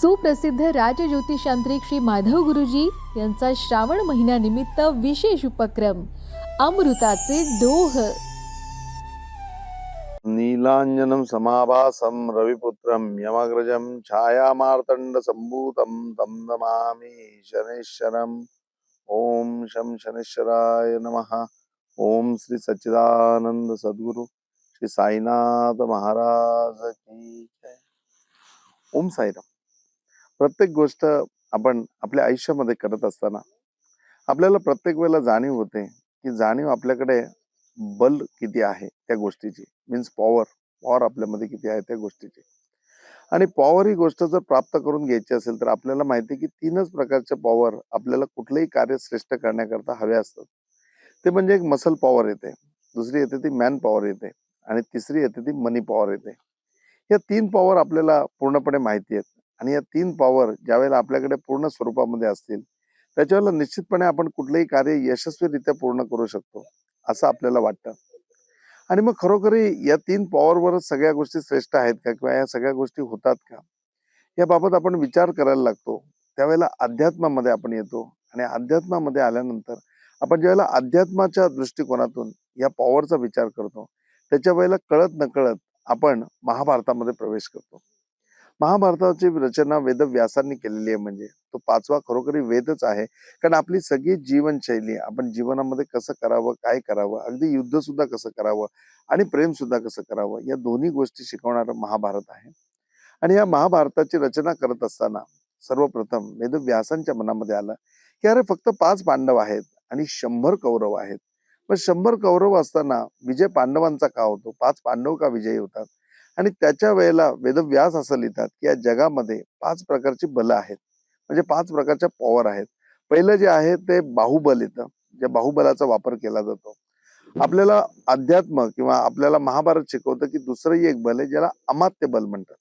सुप्रसिद्ध राजज्योतिषांत्रिक श्री माधव गुरुजी यांचा श्रावण महिन्यानिमित्त विशेष उपक्रम अमृताचे डोह. नीलाञ्जनं समाभासं रविपुत्रं यमग्रजं छायामार्तण्डसम्भूतं तं नमामि शनैश्वरम् ॐ शं शनैश्वराय नमः. ॐ श्री सच्चिदानंद सद्गुरु श्री साईनाथ महाराज की ओम साईराम. प्रत्येक गोष्ट आपण आपल्या आयुष्यामध्ये करत असताना आपल्याला प्रत्येक वेळेला जाणीव होते की जाणीव आपल्याकडे बल किती आहे त्या गोष्टीची. मीन्स पॉवर पॉवर आपल्यामध्ये किती आहे त्या गोष्टीची. आणि पॉवर ही गोष्ट जर प्राप्त करून घ्यायची असेल तर आपल्याला माहिती की तीनच प्रकारचे पॉवर आपल्याला कुठलंही कार्य श्रेष्ठ करण्याकरता हवे असतात. ते म्हणजे एक मसल पॉवर येते. दुसरी येते ती मॅन पॉवर येते. आणि तिसरी येते ती मनी पॉवर येते. या तीन पॉवर आपल्याला पूर्णपणे माहिती आहेत. आणि या तीन पॉवर ज्यावेळेला आपल्याकडे पूर्ण स्वरूपामध्ये असतील त्याच्यावेळेला निश्चितपणे आपण कुठलंही कार्य यशस्वीरित्या पूर्ण करू शकतो असं आपल्याला वाटतं. आणि मग खरोखरी या तीन पॉवरवरच सगळ्या गोष्टी श्रेष्ठ आहेत का? किंवा या सगळ्या गोष्टी होतात का? याबाबत आपण विचार करायला लागतो. त्यावेळेला अध्यात्मामध्ये आपण येतो आणि अध्यात्मामध्ये आल्यानंतर आपण ज्यावेळेला अध्यात्माच्या दृष्टिकोनातून या पॉवरचा विचार करतो त्याच्या वेळेला कळत नकळत आपण महाभारतामध्ये प्रवेश करतो. महाभारताची रचना वेदव्यासांनी केलेली आहे. म्हणजे तो पाचवा खरोखरी वेदच आहे. कारण आपली सगळी जीवनशैली आपण जीवनामध्ये कसं करावं काय करावं अगदी युद्ध सुद्धा कसं करावं आणि प्रेम सुद्धा कसं करावं या दोन्ही गोष्टी शिकवणारं महाभारत आहे. आणि या महाभारताची रचना करत असताना सर्वप्रथम वेदव्यासांच्या मनामध्ये आलं की अरे फक्त पाच पांडव आहेत आणि शंभर कौरव आहेत. पण शंभर कौरव असताना विजय पांडवांचा का होतो? पाच पांडव का विजयी होतात? आणि त्याच्या वेळेला वेदव्यास असं लिहितात की या जगामध्ये पाच प्रकारची बल आहेत. म्हणजे पाच प्रकारच्या पॉवर आहेत. पहिलं जे आहे ते बाहुबल येतं ज्या बाहुबलाचा वापर केला जातो. आपल्याला अध्यात्म किंवा आपल्याला महाभारत शिकवतं की दुसरंही एक बल आहे ज्याला अमात्य बल म्हणतात.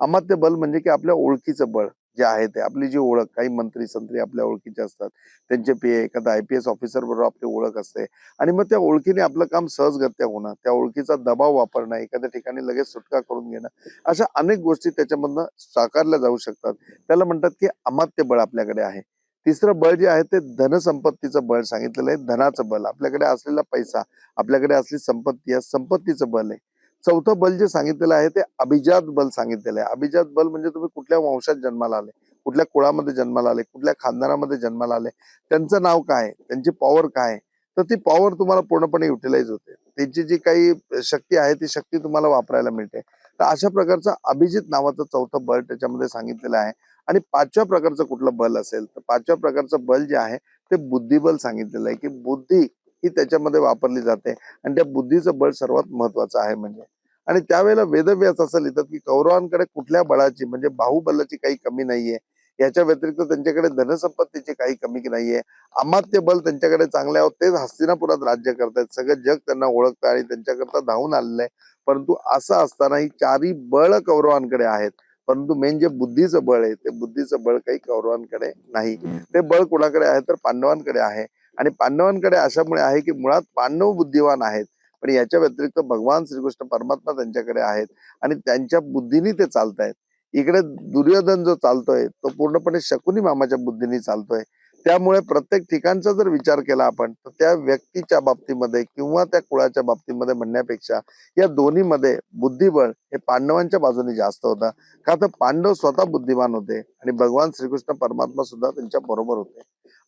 अमात्य बल म्हणजे की आपल्या ओळखीचं बळ. जे आहे ते आपली जी ओळख काही मंत्री संत्री आपल्या ओळखीचे असतात त्यांचे पी एखादा आय पी एस ऑफिसर बरोबर आपली ओळख असते. आणि मग त्या ओळखीने आपलं काम सहजगत्या होणं त्या ओळखीचा दबाव वापरणं एखाद्या ठिकाणी लगेच सुटका करून घेणं अशा अनेक गोष्टी त्याच्यामधनं साकारल्या जाऊ शकतात. त्याला म्हणतात की अमात्य बळ आपल्याकडे आहे. तिसरं बळ जे आहे ते धनसंपत्तीचं बळ सांगितलेलं आहे. धनाचं बल. आपल्याकडे असलेला पैसा आपल्याकडे असली संपत्ती या संपत्तीचं बल आहे. चौथं बल जे सांगितलेलं आहे ते अभिजात बल सांगितलेलं आहे. अभिजात बल म्हणजे तुम्ही कुठल्या वंशात जन्माला आले? कुठल्या कुळामध्ये जन्माला आले? कुठल्या खानदानामध्ये जन्माला आले? त्यांचं नाव काय त्यांची पॉवर काय तर ती पॉवर तुम्हाला पूर्णपणे युटिलाइज होते. त्यांची जी काही शक्ती आहे ती शक्ती तुम्हाला वापरायला मिळते. तर अशा प्रकारचं अभिजित नावाचं चौथं बल त्याच्यामध्ये सांगितलेलं आहे. आणि पाचव्या प्रकारचं कुठलं बल असेल तर पाचव्या प्रकारचं बल जे आहे ते बुद्धिबल सांगितलेलं आहे की बुद्धी ही त्याच्यामध्ये वापरली जाते. आणि त्या बुद्धीचं बळ सर्वात महत्वाचं आहे म्हणजे. आणि त्यावेळेला वेदव्यास असं लिहितात की कौरवांकडे कुठल्या बळाची म्हणजे बाहुबलाची काही कमी नाहीये. याच्या व्यतिरिक्त त्यांच्याकडे धनसंपत्तीची काही कमी नाहीये. अमात्य बल त्यांच्याकडे चांगले आहोत तेच हस्तिनापुरात राज्य करतायत. सगळं जग त्यांना ओळखतं आणि त्यांच्याकरता धावून आलेलं आहे परंतु असं असताना ही चारही बळ कौरवांकडे आहेत. परंतु मेन जे बुद्धीचं बळ आहे ते बुद्धीचं बळ काही कौरवांकडे नाही. ते बळ कुणाकडे आहे? तर पांडवांकडे आहे. आणि पांडवांकडे अशामुळे आहे की मुळात पांडव बुद्धिवान आहेत. पण याच्या व्यतिरिक्त भगवान श्रीकृष्ण परमात्मा त्यांच्याकडे आहेत आणि त्यांच्या बुद्धीने ते चालतायत. इकडे दुर्योधन जो चालतोय तो पूर्णपणे शकुनी मामाच्या बुद्धीने चालतोय. त्यामुळे प्रत्येक ठिकाणचा जर विचार केला आपण तर त्या व्यक्तीच्या बाबतीमध्ये किंवा त्या कुळाच्या बाबतीमध्ये म्हणण्यापेक्षा या दोन्हीमध्ये बुद्धिबळ हे पांडवांच्या बाजूने जास्त होता. का तर पांडव स्वतः बुद्धिमान होते आणि भगवान श्रीकृष्ण परमात्मा सुद्धा त्यांच्या बरोबर होते.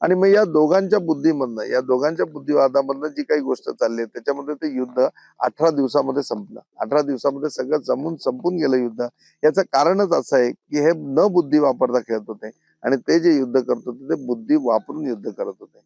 आणि मग या दोघांच्या बुद्धीमधनं या दोघांच्या बुद्धिवादामधनं जी काही गोष्ट चालली आहे त्याच्यामध्ये ते युद्ध अठरा दिवसामध्ये संपलं. अठरा दिवसामध्ये सगळं जमून संपून गेलं युद्ध. याचं कारणच असं आहे की हे न बुद्धी वापरता खेळत होते आणि ते जे युद्ध करत होते ते बुद्धी वापरून युद्ध करत होते.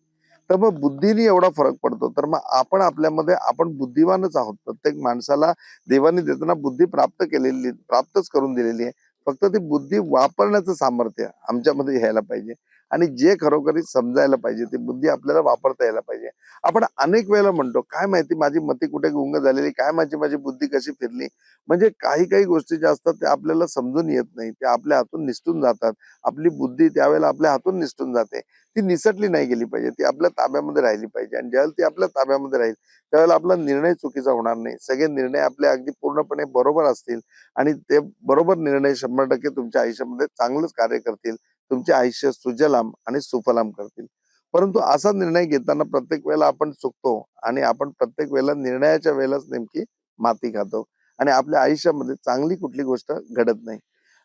तर मग बुद्धीने एवढा फरक पडतो. तर मग आपण आपल्यामध्ये आपण बुद्धिवानच आहोत. प्रत्येक माणसाला देवाने देताना बुद्धी प्राप्त केलेली प्राप्तच करून दिलेली आहे. फक्त ती बुद्धी वापरण्याचं सामर्थ्य आमच्यामध्ये यायला पाहिजे. आणि जे खरोखरी समजायला पाहिजे ती बुद्धी आपल्याला वापरता यायला पाहिजे. आपण अनेक वेळेला म्हणतो काय माहिती माझी मती कुठे गुंग झालेली? काय माझी माझी बुद्धी कशी फिरली? म्हणजे काही काही गोष्टी ज्या असतात त्या आपल्याला समजून येत नाही. त्या आपल्या हातून निसटून जातात. आपली बुद्धी त्यावेळेला आपल्या हातून निसटून जाते. ती निसटली नाही गेली पाहिजे. ती आपल्या ताब्यामध्ये राहिली पाहिजे. आणि ज्यावेळेला ती आपल्या ताब्यामध्ये राहील त्यावेळेला आपला निर्णय चुकीचा होणार नाही. सगळे निर्णय आपले अगदी पूर्णपणे बरोबर असतील आणि ते बरोबर निर्णय शंभर टक्के तुमच्या आयुष्यामध्ये चांगलंच कार्य करतील. तुमचे आयुष्य सुजलाम आणि सुफलाम करतील. परंतु असा निर्णय घेताना प्रत्येक वेळेला आपण चुकतो आणि आपण प्रत्येक वेळेला निर्णयाच्या वेळेलाच नेमकी माती खातो आणि आपल्या आयुष्यामध्ये चांगली कुठली गोष्ट घडत नाही.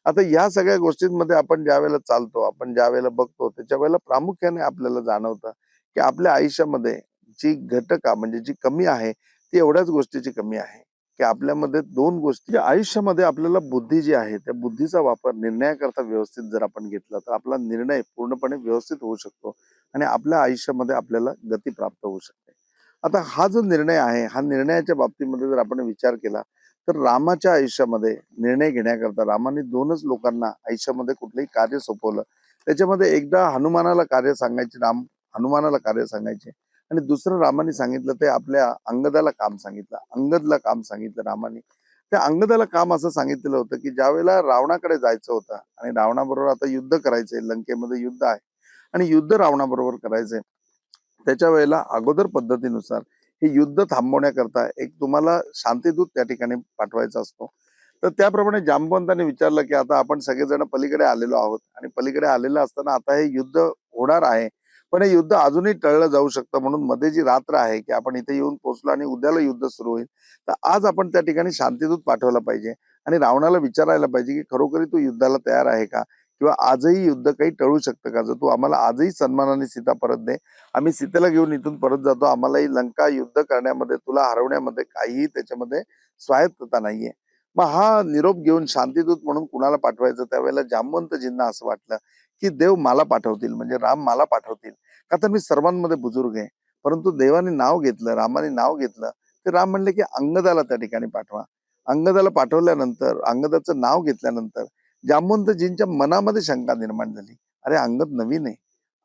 आता या सगळ्या गोष्टींमध्ये आपण ज्या वेळेला चालतो आपण ज्या वेळेला बघतो त्याच्या वेळेला प्रामुख्याने आपल्याला जाणवतं की आपल्या आयुष्यामध्ये जी घटका म्हणजे जी कमी आहे ती एवढ्याच गोष्टीची कमी आहे. की आपल्यामध्ये दोन गोष्टी आयुष्यामध्ये आपल्याला बुद्धी जी आहे त्या बुद्धीचा वापर निर्णयाकरता व्यवस्थित जर आपण घेतला तर आपला निर्णय पूर्णपणे व्यवस्थित होऊ शकतो आणि आपल्या आयुष्यामध्ये आपल्याला गती प्राप्त होऊ शकते. आता हा जो निर्णय आहे हा निर्णयाच्या बाबतीमध्ये जर आपण विचार केला तर रामाच्या आयुष्यामध्ये निर्णय घेण्याकरता रामाने दोनच लोकांना आयुष्यामध्ये कुठलंही कार्य सोपवलं. त्याच्यामध्ये एकदा हनुमानाला कार्य सांगायचे राम हनुमानाला कार्य सांगायचे. आणि दुसरं रामाने सांगितलं ते आपल्या अंगदाला काम सांगितलं अंगदला काम सांगितलं रामाने. त्या अंगदाला काम असं सांगितलेलं होतं की ज्या वेळेला रावणाकडे जायचं होतं आणि रावणाबरोबर आता युद्ध करायचंय लंकेमध्ये युद्ध आहे आणि युद्ध रावणाबरोबर करायचंय त्याच्या वेळेला अगोदर पद्धतीनुसार हे युद्ध थांबवण्याकरता एक तुम्हाला शांतीदूत त्या ठिकाणी पाठवायचा असतो. तर त्याप्रमाणे जांबवंतांनी विचारलं की आता आपण सगळेजण पलीकडे आलेलो आहोत आणि पलीकडे आलेलं असताना आता हे युद्ध होणार आहे. पण हे युद्ध अजूनही टळलं जाऊ शकतं म्हणून मध्ये जी रात्र आहे की आपण इथे येऊन पोहोचलो आणि उद्याला युद्ध सुरू होईल तर आज आपण त्या ठिकाणी शांतीदूत पाठवला पाहिजे आणि रावणाला विचारायला पाहिजे की खरोखरी तू युद्धाला तयार आहे का? किंवा आजही युद्ध काही टळू शकतं का? जर तू आम्हाला आजही सन्मानाने सीता परत दे आम्ही सीतेला घेऊन इथून परत जातो आम्हालाही लंका युद्ध करण्यामध्ये तुला हरवण्यामध्ये काहीही त्याच्यामध्ये स्वायत्तता नाहीये. मग हा निरोप घेऊन शांतीदूत म्हणून कुणाला पाठवायचं? त्यावेळेला जामवंतजींना असं वाटलं की देव मला पाठवतील म्हणजे राम मला पाठवतील. का तर मी सर्वांमध्ये बुजुर्ग आहे. परंतु देवाने नाव घेतलं रामाने नाव घेतलं ते राम म्हणले की अंगदाला त्या ठिकाणी पाठवा. अंगदाला पाठवल्यानंतर अंगदाचं नाव घेतल्यानंतर जामवंतजींच्या मनामध्ये शंका निर्माण झाली. अरे अंगद नवीन आहे.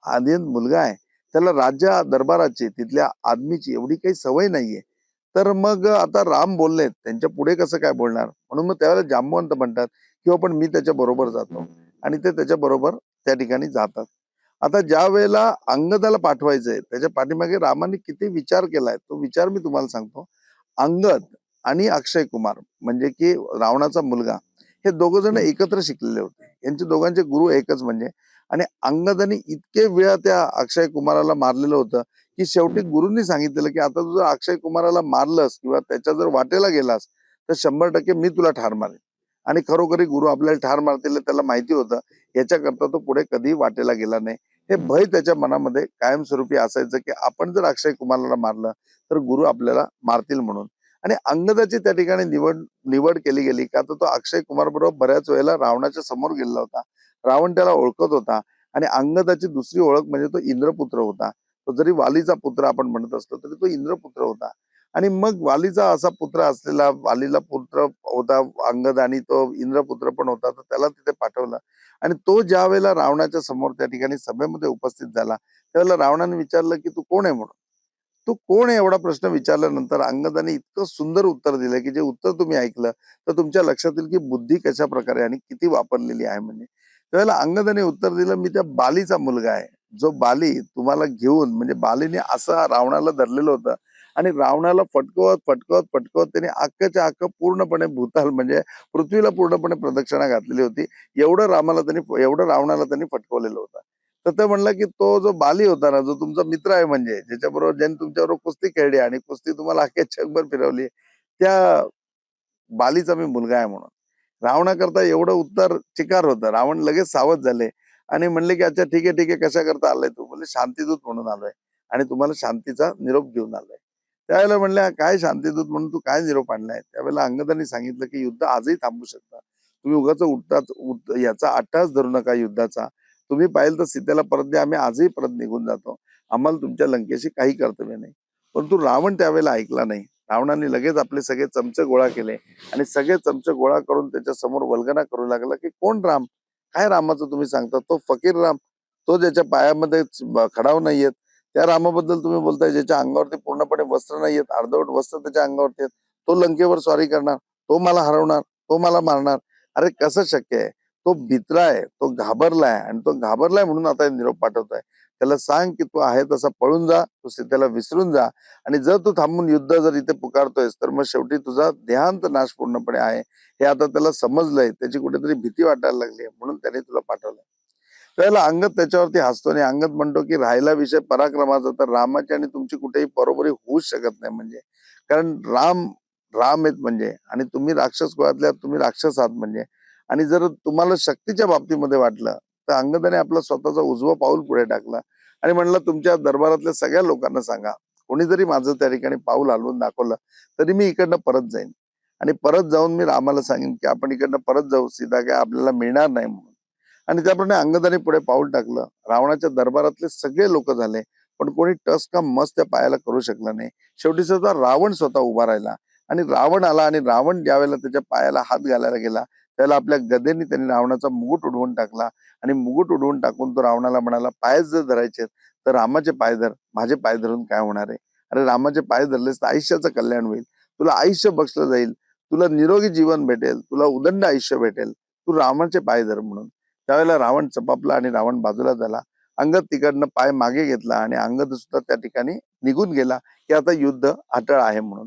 आदिन मुलगा आहे. त्याला राज्या दरबाराची तिथल्या आदमीची एवढी काही सवय नाहीये. तर मग आता राम बोललेत त्यांच्या पुढे कसं काय बोलणार? म्हणून मग त्यावेळेला जांबवंत म्हणतात किंवा पण मी त्याच्या बरोबर जातो. आणि ते त्याच्या बरोबर त्या ठिकाणी जातात. आता ज्या वेळेला अंगदाला पाठवायचंय त्याच्या पाठीमागे रामाने किती विचार केलाय तो विचार मी तुम्हाला सांगतो. अंगद आणि अक्षय कुमार म्हणजे की रावणाचा मुलगा हे दोघ जण एकत्र शिकलेले होते. यांचे दोघांचे गुरु एकच म्हणजे. आणि अंगदाने इतके वेळा त्या अक्षय कुमाराला मारलेलं होतं की शेवटी गुरुंनी सांगितलेलं की आता तू जर अक्षय कुमाराला मारलंस किंवा त्याच्या जर वाटेला गेलास तर शंभर टक्के मी तुला ठार मारेन. आणि खरोखरी गुरु आपल्याला ठार मारतील त्याला माहिती होतं. याच्याकरता तो पुढे कधी वाटेला गेला नाही. हे भय त्याच्या मनामध्ये कायमस्वरूपी असायचं की आपण जर अक्षय कुमाराला मारलं तर गुरु आपल्याला मारतील म्हणून. आणि अंगदाची त्या ठिकाणी निवड निवड केली गेली का तर तो अक्षय कुमार बरोबर बऱ्याच वेळेला रावणाच्या समोर गेलेला होता. रावण त्याला ओळखत होता आणि अंगदाची दुसरी ओळख म्हणजे तो इंद्रपुत्र होता. तो जरी वालीचा पुत्र आपण म्हणत असलो तरी तो इंद्रपुत्र होता. आणि मग वालीचा असा पुत्र असलेला वालीला पुत्र होता अंगद आणि तो इंद्रपुत्र पण होता तर त्याला तिथे पाठवलं. आणि तो ज्या वेळेला रावणाच्या समोर त्या ठिकाणी सभेमध्ये उपस्थित झाला त्यावेळेला रावणाने विचारलं की तू कोण आहे म्हणून? तू कोण आहे? एवढा प्रश्न विचारल्यानंतर अंगदाने इतकं सुंदर उत्तर दिलं की जे उत्तर तुम्ही ऐकलं तर तुमच्या लक्षात येईल की बुद्धी कशा प्रकारे आणि किती वापरलेली आहे म्हणजे त्यावेळेला अंगदाने उत्तर दिलं मी त्या बालीचा मुलगा आहे. जो बाली तुम्हाला घेऊन म्हणजे बालीने असं रावणाला धरलेलं होतं आणि रावणाला फटकवत फटकवत फटकवत त्याने अख्खच्या अख्ख पूर्णपणे भूताल म्हणजे पृथ्वीला पूर्णपणे प्रदक्षिणा घातलेली होती. एवढं रामाला त्यांनी एवढं रावणाला त्यांनी फटकवलेलं होतं. तर ते म्हणलं की तो जो बाली होता ना जो तुमचा मित्र आहे म्हणजे ज्याच्याबरोबर ज्याने तुमच्याबरोबर कुस्ती खेळली आणि कुस्ती तुम्हाला अख्ख्या जगभर फिरवली त्या बालीचा मी मुलगा आहे म्हणून. रावणाकरता एवढं उत्तर चिकार होतं. रावण लगेच सावध झाले आणि म्हणले की अच्छा ठीक आहे ठीक आहे कशा करता आलाय तू? म्हणजे शांतीदूत म्हणून आलोय आणि तुम्हाला शांतीचा निरोप घेऊन आलोय. त्यावेळेला म्हणल्या काय शांतीदूत म्हणून तू काय निरोप आणलाय? त्यावेळेला अंगदांनी सांगितलं की युद्ध आजही थांबू शकता. तुम्ही उगाच उठताच याचा अट्टाच धरू नका युद्धाचा. तुम्ही पाहिलं तर सीतेला परत द्या आम्ही आजही परत निघून जातो. आम्हाला तुमच्या लंकेशी काही कर्तव्य नाही. परंतु रावण त्यावेळेला ऐकला नाही. रावणाने लगेच आपले सगळे चमचे गोळा केले आणि सगळे चमचे गोळा करून त्याच्यासमोर वल्गना करू लागला की कोण राम? काय रामाचं तुम्ही सांगता? तो फकीर राम. तो ज्याच्या पायामध्ये खडाव नाहीयेत. त्या रामाबद्दल तुम्ही बोलताय ज्याच्या अंगावरती पूर्णपणे वस्त्र नाहीयेत अर्धवट वस्त्र त्याच्या अंगावरती आहेत तो लंकेवर स्वारी करणार तो मला हरवणार तो मला मारणार. अरे कसं शक्य आहे? तो भितराय तो घाबरलाय आणि तो घाबरलाय म्हणून आता निरोप पाठवतोय. त्याला सांग की तू आहे तसा पळून जा तू सीतेला विसरून जा आणि जर तू थांबून युद्ध जर इथे पुकारतोयस तर मग शेवटी तुझा देहांत नाश पूर्णपणे आहे. हे आता त्याला समजलंय त्याची कुठेतरी भीती वाटायला लागली म्हणून त्याने तुला पाठवलंय. त्याला अंगद त्याच्यावरती हसतो आणि अंगद म्हणतो की राहिला विषय पराक्रमाचा तर रामाची आणि तुमची कुठेही बरोबरी होऊच शकत नाही म्हणजे. कारण राम राम आहेत म्हणजे. आणि तुम्ही राक्षस कुळातल्या तुम्ही राक्षस आहात म्हणजे. आणि जर तुम्हाला शक्तीच्या बाबतीमध्ये वाटलं तर अंगदाने आपला स्वतःचा उजवं पाऊल पुढे टाकला. आणि म्हणलं तुमच्या दरबारातल्या सगळ्या लोकांना सांगा. कोणी जरी माझं त्या ठिकाणी पाऊल हलवून दाखवलं तरी मी इकडनं परत जाईन. आणि परत जाऊन मी रामाला सांगेन की आपण इकडनं परत जाऊ. सीता काय आपल्याला मिळणार नाही म्हणून. आणि त्याप्रमाणे अंगदाने पुढे पाऊल टाकलं. रावणाच्या दरबारातले सगळे लोक झाले पण कोणी टस का मस्त त्या पायाला करू शकलं नाही. शेवटी स्वतः रावण स्वतः उभा राहिला आणि रावण आला आणि रावण ज्यावेळेला त्याच्या पायाला हात घालायला गेला त्याला आपल्या गदेने त्यांनी रावणाचा मुकुट उडवून टाकला आणि मुकुट उडवून टाकून तो रावणाला म्हणाला पायच जर धरायचे तर रामाचे पाय धर माझे पाय धरून काय होणार आहे? अरे रामाचे पाय धरलेस तर आयुष्याचं कल्याण होईल. तुला आयुष्य बक्षलं जाईल तुला निरोगी जीवन भेटेल तुला उदंड आयुष्य भेटेल. तू रामाचे पाय धर म्हणून. त्यावेळेला रावण चपापला आणि रावण बाजूला झाला. अंगद तिकडनं पाय मागे घेतला आणि अंगद सुद्धा त्या ठिकाणी निघून गेला की आता युद्ध अटळ आहे म्हणून.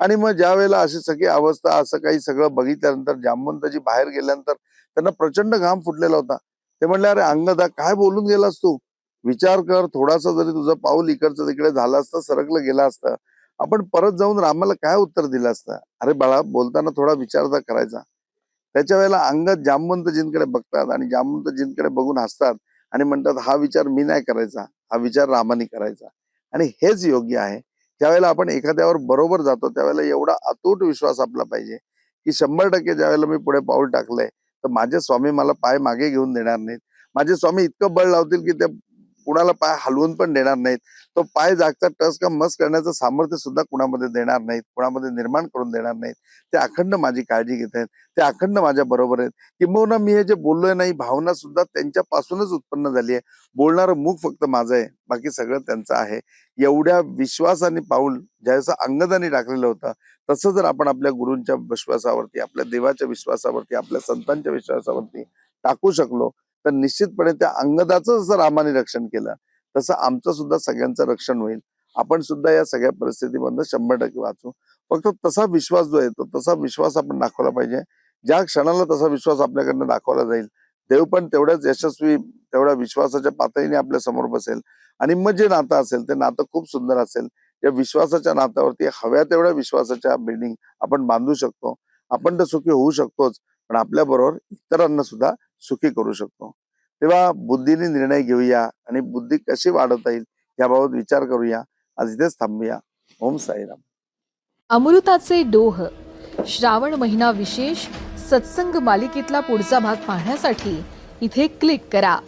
आणि मग ज्या वेळेला अशी सगळी अवस्था असं काही सगळं बघितल्यानंतर जामवंतजी बाहेर गेल्यानंतर त्यांना प्रचंड घाम फुटलेला होता. ते म्हणले अरे अंगदा काय बोलून गेलास तू? विचार कर थोडासा जरी तुझं पाऊल इकडचं तिकडे झालं असतं सरकलं गेलं असतं. आपण परत जाऊन रामाला काय उत्तर दिलं असतं? अरे बाळा बोलताना थोडा विचार तर करायचा. त्याच्या वेळेला अंगद जामवंतजींकडे बघतात आणि जामवंतजींकडे बघून हसतात आणि म्हणतात हा विचार मी नाही करायचा. हा विचार रामाने करायचा. आणि हेच योग्य आहे. ज्यावेळेला आपण एखाद्यावर बरोबर जातो त्यावेळेला एवढा अतूट विश्वास आपला पाहिजे की शंभर टक्के ज्यावेळेला मी पुढे पाऊल टाकलंय तर माझे स्वामी मला पाय मागे घेऊन देणार नाहीत. माझे स्वामी इतकं बळ लावतील की ते कुणाला पाय हलवून पण देणार नाहीत. तो पाय जागचा टस का मस करण्याचं सामर्थ्य सुद्धा कुणामध्ये देणार नाहीत. कुणामध्ये निर्माण करून देणार नाहीत. ते अखंड माझी काळजी घेत आहेत. ते अखंड माझ्या बरोबर आहेत. किंबहुना मी हे जे बोललोय नाही भावना सुद्धा त्यांच्यापासूनच उत्पन्न झाली आहे. बोलणारं मुख फक्त माझं आहे. बाकी सगळं त्यांचं आहे. एवढ्या विश्वासाने पाऊल ज्यावेळेस अंगदाने टाकलेलं होतं तसं जर आपण आपल्या गुरूंच्या विश्वासावरती आपल्या देवाच्या विश्वासावरती आपल्या संतांच्या विश्वासावरती टाकू शकलो तर निश्चितपणे त्या अंगदाचं जसं रामाने रक्षण केलं तसं आमचं सुद्धा सगळ्यांचं रक्षण होईल. आपण सुद्धा या सगळ्या परिस्थितीमधनं शंभर टक्के वाचू. फक्त तसा विश्वास जो आहे तो तसा विश्वास आपण दाखवला पाहिजे. ज्या क्षणाला तसा विश्वास आपल्याकडनं दाखवला जाईल देव पण तेवढ्याच यशस्वी तेवढ्या विश्वासाच्या पातळीने आपल्यासमोर बसेल. आणि मग जे नातं असेल ते नातं खूप सुंदर असेल. या विश्वासाच्या नात्यावरती हव्या तेवढ्या विश्वासाच्या बिल्डिंग आपण बांधू शकतो. आपण तर सुखी होऊ शकतोच. पण आपल्याबरोबर इतरांना सुद्धा सुखी करू शकतो. तेव्हा बुद्धीने निर्णय घेऊया आणि बुद्धी कशी वाढवता येईल याबाबत विचार करूया. आज इथेच थांबूया. ओम साईराम. अमृताचे डोह. श्रावण महिना विशेष. सत्संग मालिकेतला पुढचा भाग पाहण्यासाठी इथे क्लिक करा.